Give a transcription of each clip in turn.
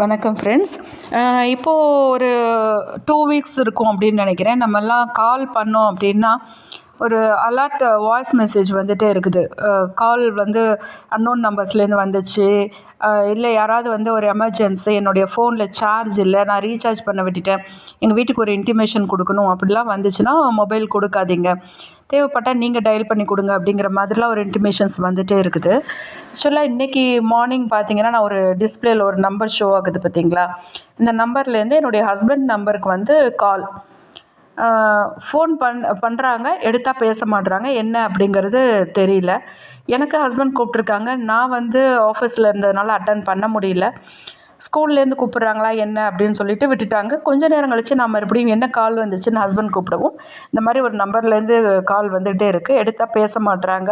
வணக்கம் ஃப்ரெண்ட்ஸ் இப்போது ஒரு டூ வீக்ஸ் இருக்கும் அப்படின்னு நினைக்கிறேன். நம்மெல்லாம் கால் பண்ணோம் அப்படின்னா ஒரு அலர்ட் வாய்ஸ் மெசேஜ் வந்துகிட்டே இருக்குது. Uh, கால் வந்து அன்னோன் நம்பர்ஸ்லேருந்து வந்துச்சு. Uh, இல்லை யாராவது வந்து ஒரு எமர்ஜென்சி என்னுடைய ஃபோனில் சார்ஜ் இல்லை நான் ரீசார்ஜ் பண்ண விட்டுட்டேன். எங்கள் வீட்டுக்கு ஒரு இன்டிமேஷன் கொடுக்கணும். அப்படிலாம் வந்துச்சுன்னா மொபைல் கொடுக்காதீங்க. தேவைப்பட்டால் நீங்கள் டயல் பண்ணி கொடுங்க அப்படிங்கிற மாதிரிலாம் ஒரு இன்டிமேஷன்ஸ் வந்துகிட்டே இருக்குது. ஆக்சுவலாக இன்றைக்கி மார்னிங் பார்த்தீங்கன்னா நான் ஒரு டிஸ்பிளேயில் ஒரு நம்பர் ஷோ ஆகுது பார்த்தீங்களா இந்த நம்பர்லேருந்து என்னுடைய ஹஸ்பண்ட் நம்பருக்கு வந்து கால் ஃபோன் பண் பண்ணுறாங்க எடுத்தால் பேச மாட்றாங்க என்ன அப்படிங்கிறது தெரியல. எனக்கு ஹஸ்பண்ட் கூப்பிட்ருக்காங்க நான் வந்து ஆஃபீஸில் இருந்ததுனால அட்டன் பண்ண முடியல. ஸ்கூல்லேருந்து கூப்பிட்றாங்களா என்ன அப்படின்னு சொல்லிட்டு விட்டுட்டாங்க. கொஞ்ச நேரம் கழித்து நான் மறுபடியும் என்ன கால் வந்துச்சுன்னு ஹஸ்பண்ட் கூப்பிடவும் இந்த மாதிரி ஒரு நம்பர்லேருந்து கால் வந்துகிட்டே இருக்குது எடுத்தால் பேச மாட்றாங்க.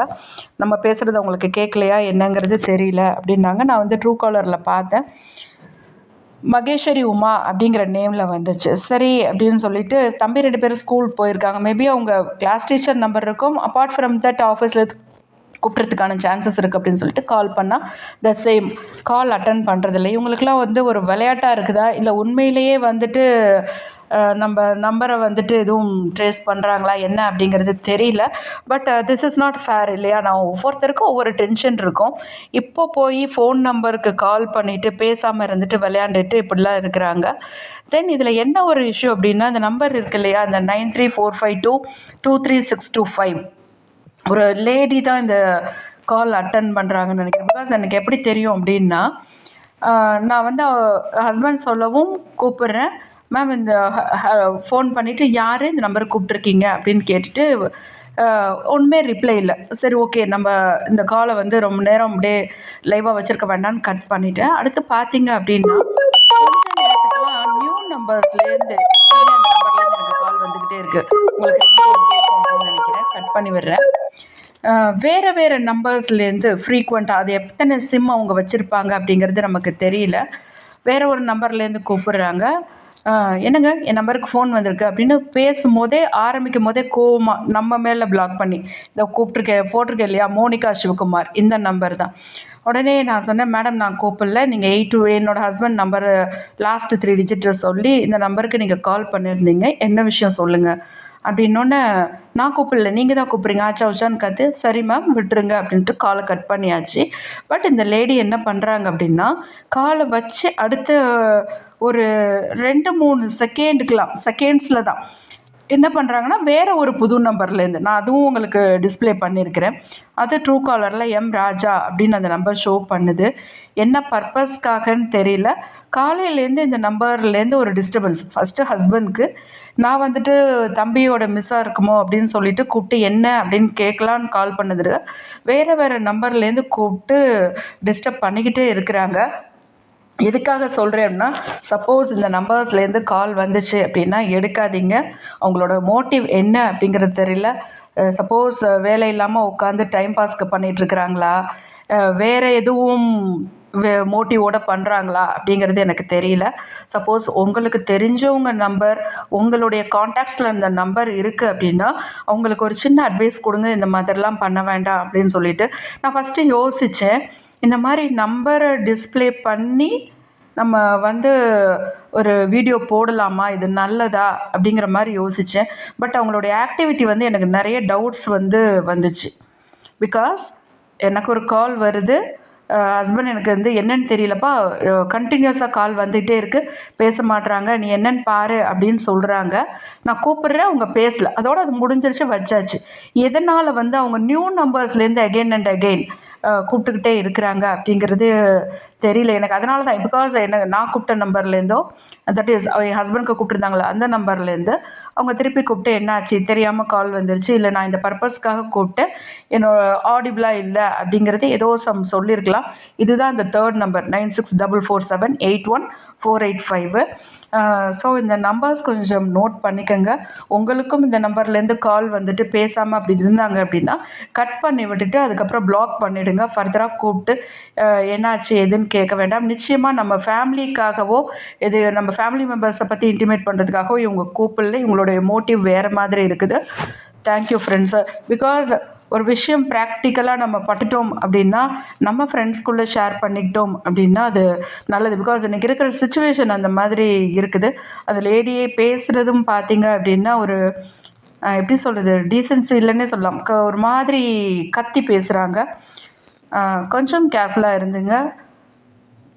நம்ம பேசுகிறது அவங்களுக்கு கேட்கலையா என்னங்கிறது தெரியல அப்படின்னாங்க. நான் வந்து ட்ரூ காலரில் பார்த்தேன். மகேஸ்வரி உமா அப்படிங்கிற நேமில் வந்துச்சு. சரி அப்படின்னு சொல்லிட்டு தம்பி ரெண்டு பேரும் ஸ்கூல் போயிருக்காங்க. மேபி அவங்க கிளாஸ் டீச்சர் நம்பர் இருக்கும். அப்பார்ட் ஃப்ரம் தட் ஆஃபீஸில் கூப்பிட்றதுக்கான சான்சஸ் இருக்குது அப்படின்னு சொல்லிட்டு கால் பண்ணால் த சேம் கால் அட்டன் பண்ணுறதில்ல இவங்களுக்குலாம் வந்து ஒரு விளையாட்டாக இருக்குதா? இல்லை உண்மையிலேயே வந்துட்டு நம்ம நம்பரை வந்துட்டு எதுவும் ட்ரேஸ் பண்ணுறாங்களா என்ன அப்படிங்கிறது தெரியல. But this is not fair இல்லையா? நான் ஒவ்வொருத்தருக்கும் ஒவ்வொரு டென்ஷன் இருக்கும். இப்போ போய் ஃபோன் நம்பருக்கு கால் பண்ணிவிட்டு பேசாமல் இருந்துட்டு விளையாண்டுட்டு இப்படிலாம் இருக்கிறாங்க. தென் இதில் என்ன ஒரு இஷ்யூ அப்படின்னா அந்த நம்பர் இருக்கு இல்லையா? அந்த nine three four five two two three six two five ஒரு லேடி தான் இந்த கால் அட்டன் பண்ணுறாங்கன்னு நினைக்கிறேன். பிகாஸ் எனக்கு எப்படி தெரியும் அப்படின்னா நான் வந்து ஹஸ்பண்ட் சொல்லவும் கூப்பிட்றேன். மேம் இந்த ஃபோன் பண்ணிவிட்டு யார் இந்த நம்பருக்கு கூப்பிட்ருக்கீங்க அப்படின்னு கேட்டுட்டு ஒன்றுமே ரிப்ளை இல்லை. சரி ஓகே நம்ம இந்த காலை வந்து ரொம்ப நேரம் அப்படியே லைவாக வச்சுருக்க வேண்டாம்னு கட் பண்ணிவிட்டேன் அடுத்து பார்த்தீங்க அப்படின்னா கொஞ்ச நேரத்துக்குலாம் நியூ நம்பர்ஸ்லேருந்து நம்பர்லேருந்து எனக்கு கால் வந்துக்கிட்டே இருக்குது உங்களுக்கு கேட்கும் அப்படின்னு நினைக்கிறேன். கட் பண்ணி விடுறேன். வேறு வேறு நம்பர்ஸ்லேருந்து ஃப்ரீக்வெண்ட்டாக அது எத்தனை சிம் அவங்க வச்சுருப்பாங்க அப்படிங்கிறது நமக்கு தெரியல. வேறு ஒரு நம்பர்லேருந்து கூப்பிட்றாங்க. என்னங்க? என் நம்பருக்கு ஃபோன் வந்திருக்கு. அப்படின்னு பேசும்போதே ஆரம்பிக்கும் போதே கோவமாக நம்ம மேலே பிளாக் பண்ணி இந்த கூப்பிட்ருக்கேன் போட்டிருக்கேன் இல்லையா? மோனிகா சிவகுமார் இந்த நம்பர் தான். உடனே நான் சொன்னேன் மேடம் நான் கூப்பிடல. நீங்கள் எயிட் டூ என்னோடய ஹஸ்பண்ட் நம்பர் லாஸ்ட்டு த்ரீ டிஜிட்டை சொல்லி இந்த நம்பருக்கு நீங்கள் கால் பண்ணியிருந்தீங்க என்ன விஷயம் சொல்லுங்கள் அப்படின்னோடனே நான் கூப்பிடல நீங்கள் தான் கூப்பிட்றீங்க. ஆச்சா உச்சான்னு கற்று சரி மேம் விட்டுருங்க அப்படின்ட்டு காலை கட் பண்ணியாச்சு. பட் இந்த லேடி என்ன பண்ணுறாங்க அப்படின்னா காலை வச்சு அடுத்த ஒரு ரெண்டு மூணு செகண்டுக்கெலாம் செகண்ட்ஸில் தான் என்ன பண்ணுறாங்கன்னா வேறு ஒரு புது நம்பர்லேருந்து நான் அதுவும் உங்களுக்கு டிஸ்பிளே பண்ணியிருக்கிறேன் அது ட்ரூ காலரில் எம் ராஜா அப்படின்னு அந்த நம்பர் ஷோ பண்ணுது. என்ன பர்பஸ்க்காகன்னு தெரியல. காலையிலேருந்து இந்த நம்பர்லேருந்து ஒரு டிஸ்டர்பன்ஸ் ஃபஸ்ட்டு ஹஸ்பண்ட்க்கு நான் வந்துட்டு தம்பியோட மிஸ்ஸாக இருக்குமோ அப்படின்னு சொல்லிட்டு கூப்பிட்டு என்ன? அப்படின்னு கேட்கலான்னு கால் பண்ணது. வேறு வேறு நம்பர்லேருந்து கூப்பிட்டு டிஸ்டர்ப் பண்ணிக்கிட்டே இருக்கிறாங்க. எதுக்காக சொல்கிறேன்னா சப்போஸ் இந்த நம்பர்ஸ்லேருந்து கால் வந்துச்சு அப்படின்னா எடுக்காதீங்க. அவங்களோட மோட்டிவ் என்ன அப்படிங்கிறது தெரியல. சப்போஸ் வேலை இல்லாமல் உட்காந்து டைம் பாஸ்க்கு பண்ணிகிட்ருக்குறாங்களா வேறு எதுவும் மோட்டிவோட பண்ணுறாங்களா அப்படிங்கிறது எனக்கு தெரியல. சப்போஸ் உங்களுக்கு தெரிஞ்சவங்க நம்பர் உங்களுடைய காண்டாக்ட்ஸில் இந்த நம்பர் இருக்குது அப்படின்னா அவங்களுக்கு ஒரு சின்ன அட்வைஸ் கொடுங்க இந்த மாதிரிலாம் பண்ண வேண்டாம் அப்படின்னு சொல்லிட்டு நான் ஃபஸ்ட்டு யோசித்தேன் இந்த மாதிரி நம்பரை டிஸ்பிளே பண்ணி நம்ம வந்து ஒரு வீடியோ போடலாமா? இது நல்லதா? அப்படிங்கிற மாதிரி யோசித்தேன் பட் அவங்களுடைய ஆக்டிவிட்டி வந்து எனக்கு நிறைய டவுட்ஸ் வந்து வந்துச்சு. பிகாஸ் எனக்கு ஒரு கால் வருது. ஹஸ்பண்ட் எனக்கு வந்து என்னென்னு தெரியலப்பா. கண்டினியூஸாக கால் வந்துகிட்டே இருக்குது பேச மாட்டுறாங்க நீ என்னென்னு பாரு அப்படின்னு சொல்கிறாங்க நான் கூப்பிட்றேன். அவங்க பேசலை. அதோடு அது முடிஞ்சிருச்சு வச்சாச்சு. எதனால் வந்து அவங்க நியூ நம்பர்ஸ்லேருந்து அகெயின் அண்ட் அகெயின் கூப்பிட்டுக்கிட்டே இருக்கிறாங்க அப்படிங்கிறது தெரியல எனக்கு. அதனால தான் பிகாஸ் என்ன நான் கூப்பிட்ட நம்பர்லேருந்தோ தட் இஸ் என் ஹஸ்பண்ட்க்கு கூப்பிட்டுருந்தாங்களே அந்த நம்பர்லேருந்து அவங்க திருப்பி கூப்பிட்டு என்னாச்சு? தெரியாமல் கால் வந்துருச்சு. இல்லை நான் இந்த பர்பஸ்க்காக கூப்பிட்டேன். என்னோட ஆடிபிளாக இல்லை? அப்படிங்கிறது ஏதோ சம் சொல்லியிருக்கலாம் இதுதான் இந்த third number nine six double four seven eight one four eight five so இந்த நம்பர்ஸ் கொஞ்சம் நோட் பண்ணிக்கோங்க. உங்களுக்கும் இந்த நம்பர்லேருந்து கால் வந்துட்டு பேசாமல் அப்படி இருந்தாங்க அப்படின்னா கட் பண்ணி விட்டுட்டு அதுக்கப்புறம் பிளாக் பண்ணிவிடுங்க ஃபர்தராக கூப்பிட்டு என்னாச்சு எதுன்னு கேட்க வேண்டாம். நிச்சயமாக நம்ம ஃபேமிலிக்காகவோ இது நம்ம ஃபேமிலி மெம்பர்ஸை பற்றி இன்டிமேட் பண்ணுறதுக்காகவோ இவங்க கூப்பிடல. இவங்களுடைய மோட்டிவ் வேறு மாதிரி இருக்குது. தேங்க்யூ ஃப்ரெண்ட்ஸு பிகாஸ் ஒரு விஷயம் ப்ராக்டிக்கலாக நம்ம பட்டுட்டோம் அப்படின்னா நம்ம ஃப்ரெண்ட்ஸ்குள்ளே ஷேர் பண்ணிக்கிட்டோம் அப்படின்னா அது நல்லது. பிகாஸ் இன்றைக்கி இருக்கிற சுச்சுவேஷன் அந்த மாதிரி இருக்குது. அந்த லேடியே பேசுகிறதும் பார்த்தீங்க அப்படின்னா ஒரு எப்படி சொல்கிறது டீசன்சி இல்லைன்னே சொல்லலாம். ஒரு மாதிரி கத்தி பேசுகிறாங்க கொஞ்சம் கேர்ஃபுல்லாக இருந்துங்க.